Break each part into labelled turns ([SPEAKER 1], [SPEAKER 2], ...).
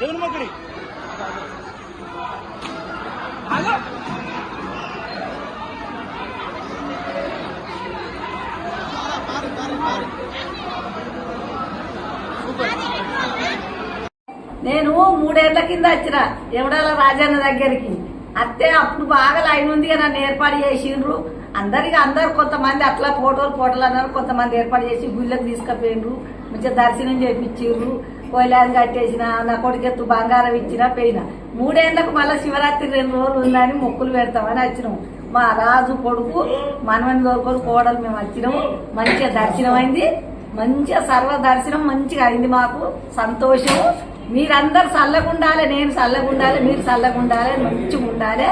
[SPEAKER 1] దేవుని నేను మూడేళ్ళ కింద వచ్చిన ఎవడాల రాజన్న దగ్గరికి. అత్తే అప్పుడు బాగా లైన్ ఉందిగా నన్ను ఏర్పాటు చేసిండ్రు. అందరికి అందరు కొంతమంది అట్లా ఫోటోలు ఫోటోలు అన్నారు. కొంతమంది ఏర్పాటు చేసి గుళ్ళకి తీసుకుపోయిండ్రు. మంచిగా దర్శనం చేపించిండ్రు. కోయిలాది కట్టేసిన నా కొడుకెత్తు బంగారం ఇచ్చిన పోయినా మూడేళ్ళకు మళ్ళీ శివరాత్రి రెండు రోజులు ఉందని మొక్కులు పెడతామని వచ్చినాం. మా రాజు కొడుకు మనవని దొరకడు కోడలు మేము వచ్చినాము మంచిగా దర్శనం అయింది. మంచిగా సర్వ దర్శనం మంచిగా అయింది మాకు. సంతోషము మీరందరు చల్లగుండాలి నేను చల్లగుండాలి మీరు చల్లగుండాలి మంచిగా ఉండాలి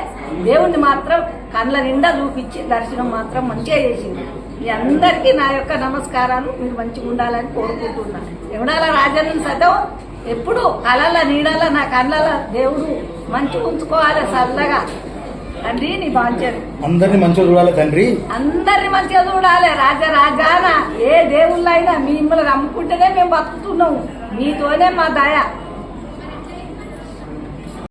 [SPEAKER 1] దేవుణ్ణి మాత్రం కళ్ళ నిండా చూపించి దర్శనం మాత్రం మంచిగా చేసింది. మీ అందరికీ నా యొక్క నమస్కారాలు. మీరు మంచిగా ఉండాలని కోరుకుంటున్నా. ఎవడాల రాజన్న సతం ఎప్పుడు కళల నీడల నా కళ్ళల దేవుడు మంచిగా ఉంచుకోవాలి చల్లగా తండ్రి నీ బాధ్యత.
[SPEAKER 2] అందరినీ మంచిగా చూడాలి తండ్రి.
[SPEAKER 1] అందరిని మంచిగా చూడాలి. రాజా రాజాన ఏ దేవుళ్ళైనా మిమ్మల్ని నమ్ముకుంటేనే మేము బతుకుతున్నాము మీతోనే మా దయ.